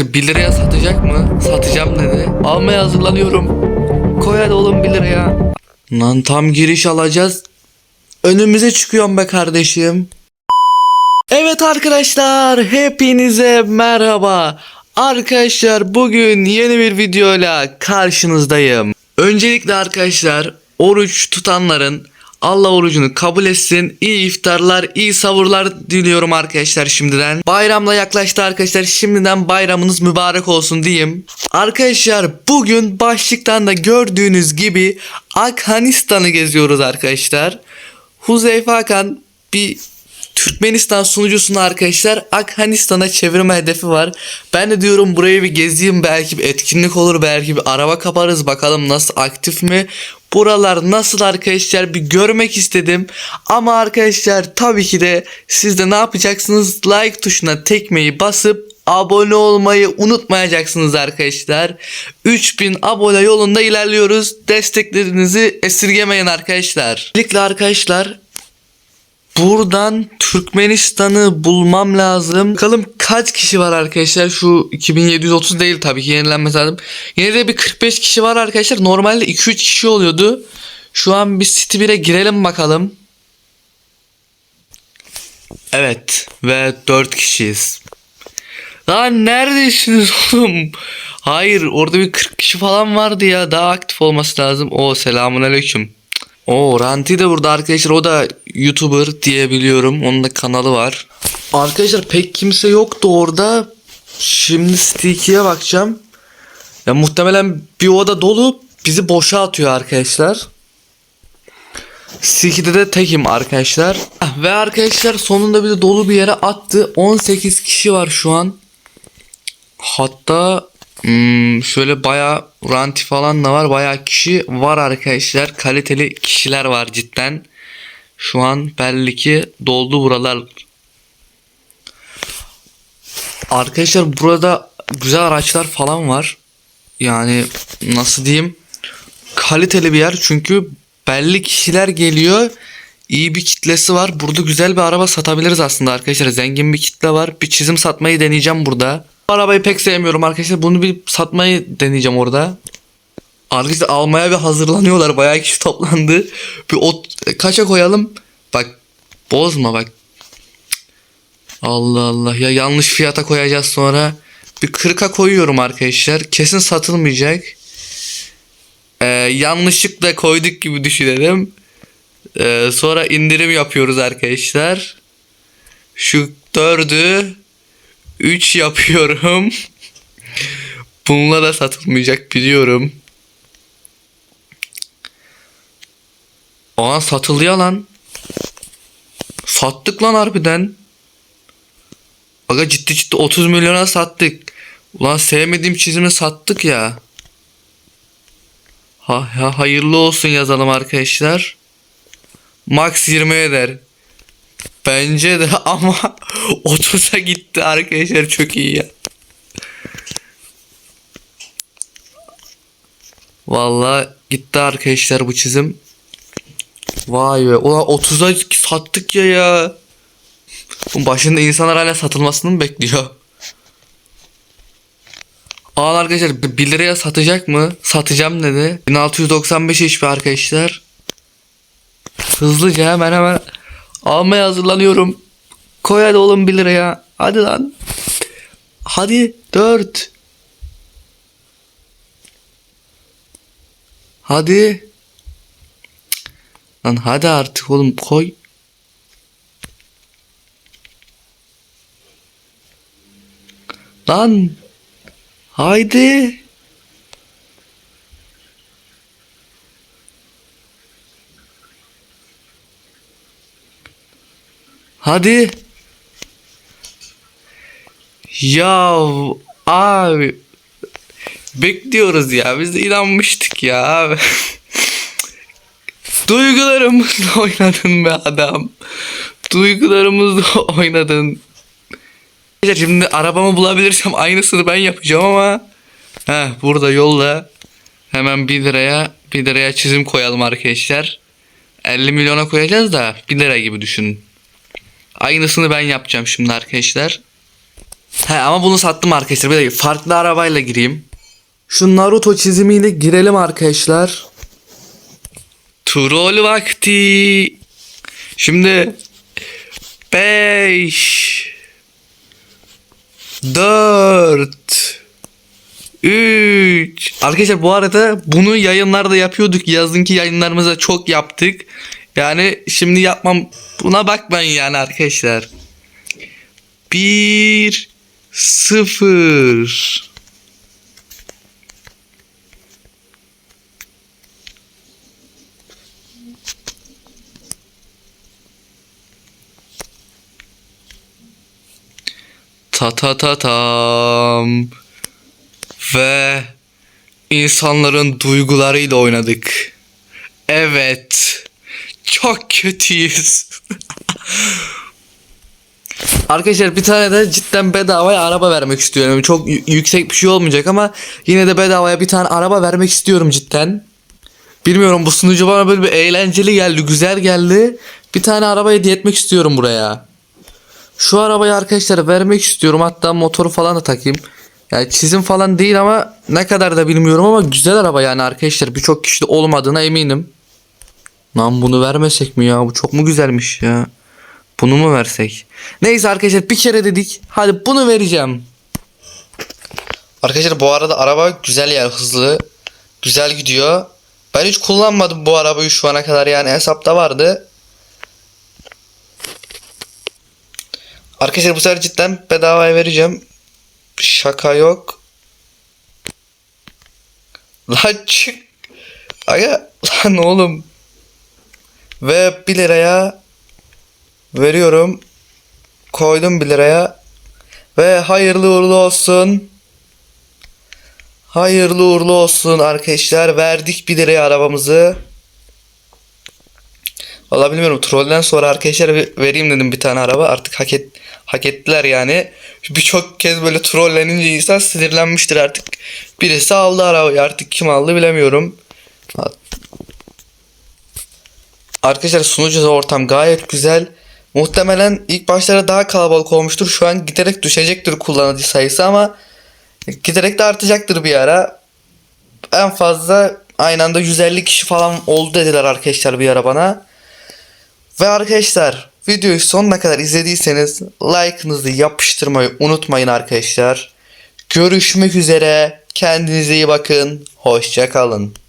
1 liraya satacak mı? Satacağım dedi. Almaya hazırlanıyorum. Koy hadi oğlum 1 liraya. Lan tam giriş alacağız. Önümüze çıkıyorum be kardeşim. Evet arkadaşlar hepinize merhaba. Arkadaşlar bugün yeni bir videoyla karşınızdayım. Öncelikle arkadaşlar oruç tutanların Allah orucunu kabul etsin. İyi iftarlar, iyi savurlar diliyorum arkadaşlar şimdiden. Bayramla yaklaştı arkadaşlar. Şimdiden bayramınız mübarek olsun diyeyim. Arkadaşlar bugün başlıktan da gördüğünüz gibi Afganistan'ı geziyoruz arkadaşlar. Huzeyfe Hakan bir Türkmenistan sunucusunu arkadaşlar Afganistan'a çevirme hedefi var. Ben de diyorum burayı bir gezeyim belki bir etkinlik olur belki bir araba kaparız bakalım nasıl aktif mi. Buralar nasıl arkadaşlar bir görmek istedim. Ama arkadaşlar tabii ki de siz de ne yapacaksınız? Like tuşuna tekmeyi basıp abone olmayı unutmayacaksınız arkadaşlar. 3000 abone yolunda ilerliyoruz. Desteklerinizi esirgemeyin arkadaşlar. Özellikle arkadaşlar Buradan Türkmenistan'ı bulmam lazım. Bakalım kaç kişi var arkadaşlar. Şu 2730 değil tabii ki yenilenmesi lazım. Yine de bir 45 kişi var arkadaşlar. Normalde 2-3 kişi oluyordu. Şu an bir City 1'e girelim bakalım. Evet ve 4 kişiyiz. Lan neredesiniz oğlum? Hayır orada bir 40 kişi falan vardı ya. Daha aktif olması lazım. O selamun aleyküm. O Ranti de burada arkadaşlar. O da YouTuber diyebiliyorum. Onun da kanalı var. Arkadaşlar pek kimse yoktu orada. Şimdi Sticky'ye bakacağım. Ya muhtemelen bir oda dolu. Bizi boşa atıyor arkadaşlar. Sticky'de de tekim arkadaşlar. Ah, Ve arkadaşlar sonunda bizi dolu bir yere attı. 18 kişi var şu an. Hatta hmm, şöyle baya ranti falan da var. Baya kişi var arkadaşlar. Kaliteli kişiler var cidden. Şu an belli ki doldu buralar. Arkadaşlar burada güzel araçlar falan var. Yani nasıl diyeyim? Kaliteli bir yer çünkü belli kişiler geliyor. İyi bir kitlesi var. Burada güzel bir araba satabiliriz aslında arkadaşlar. Zengin bir kitle var. Bir çizim satmayı deneyeceğim burada. Arabayı pek sevmiyorum arkadaşlar. Bunu bir satmayı deneyeceğim orada. Arkadaşlar almaya bir hazırlanıyorlar. Bayağı kişi toplandı. Bir ot kaça koyalım? Bak bozma bak. Allah Allah ya yanlış fiyata koyacağız sonra. Bir 40'a koyuyorum arkadaşlar. Kesin satılmayacak. Ee, yanlışlıkla koyduk gibi düşünelim. Ee, sonra indirim yapıyoruz arkadaşlar. Şu dördü 3 yapıyorum. Bununla da satılmayacak biliyorum. Aa satılıyor lan. Sattık lan harbiden. Aga ciddi ciddi 30 milyona sattık. Ulan sevmediğim çizimi sattık ya. Ha, ha hayırlı olsun yazalım arkadaşlar. Max 20 eder. Bence de ama 30'a gitti arkadaşlar çok iyi ya. Vallahi gitti arkadaşlar bu çizim. Vay be. Ulan 30'a sattık ya ya. Başında insanlar hala satılmasını mı bekliyor? Aa arkadaşlar 1 liraya satacak mı? Satacağım dedi. 1695 HP arkadaşlar. Hızlıca hemen hemen almaya hazırlanıyorum. Koy hadi oğlum 1 liraya. Hadi lan. Hadi 4. Hadi. Lan hadi artık oğlum koy. Lan. Haydi. Hadi. Ya abi. Bekliyoruz ya. Biz de inanmıştık ya abi. Duygularımızla oynadın be adam. Duygularımızla oynadın. Şimdi arabamı bulabilirsem aynısını ben yapacağım ama Heh, burada yolda hemen 1 liraya 1 liraya çizim koyalım arkadaşlar. 50 milyona koyacağız da 1 lira gibi düşünün. Aynısını ben yapacağım şimdi arkadaşlar. He ama bunu sattım arkadaşlar. Bir dakika farklı arabayla gireyim. Şu Naruto çizimiyle girelim arkadaşlar. Troll vakti. Şimdi 5 4 3 Arkadaşlar bu arada bunu yayınlarda yapıyorduk. Yazınki yayınlarımıza çok yaptık. Yani şimdi yapmam buna bakmayın yani arkadaşlar. 1 0 Ta ta ta tam. Ve insanların duygularıyla oynadık. Evet. Çok kötüyüz. Arkadaşlar bir tane de cidden bedavaya araba vermek istiyorum. Çok yüksek bir şey olmayacak ama yine de bedavaya bir tane araba vermek istiyorum cidden. Bilmiyorum bu sunucu bana böyle bir eğlenceli geldi, güzel geldi. Bir tane araba hediye etmek istiyorum buraya. Şu arabayı arkadaşlar vermek istiyorum. Hatta motoru falan da takayım. Yani çizim falan değil ama ne kadar da bilmiyorum ama güzel araba yani arkadaşlar. Birçok kişide olmadığına eminim. Lan bunu vermesek mi ya? Bu çok mu güzelmiş ya? Bunu mu versek? Neyse arkadaşlar bir kere dedik. Hadi bunu vereceğim. Arkadaşlar bu arada araba güzel yani hızlı. Güzel gidiyor. Ben hiç kullanmadım bu arabayı şu ana kadar yani hesapta vardı. Arkadaşlar bu sefer cidden bedavaya vereceğim. Şaka yok. Lan çık. Aga lan oğlum. Ve 1 liraya veriyorum. Koydum 1 liraya. Ve hayırlı uğurlu olsun. Hayırlı uğurlu olsun arkadaşlar. Verdik 1 liraya arabamızı. Valla bilmiyorum trollden sonra arkadaşlar ve- vereyim dedim bir tane araba artık hak, et, hak ettiler yani. Birçok kez böyle trollenince insan sinirlenmiştir artık. Birisi aldı arabayı artık kim aldı bilemiyorum. Arkadaşlar sunucu ortam gayet güzel. Muhtemelen ilk başlara daha kalabalık olmuştur. Şu an giderek düşecektir kullanıcı sayısı ama giderek de artacaktır bir ara. En fazla aynı anda 150 kişi falan oldu dediler arkadaşlar bir ara bana. Ve arkadaşlar videoyu sonuna kadar izlediyseniz like'ınızı yapıştırmayı unutmayın arkadaşlar. Görüşmek üzere. Kendinize iyi bakın. Hoşça kalın.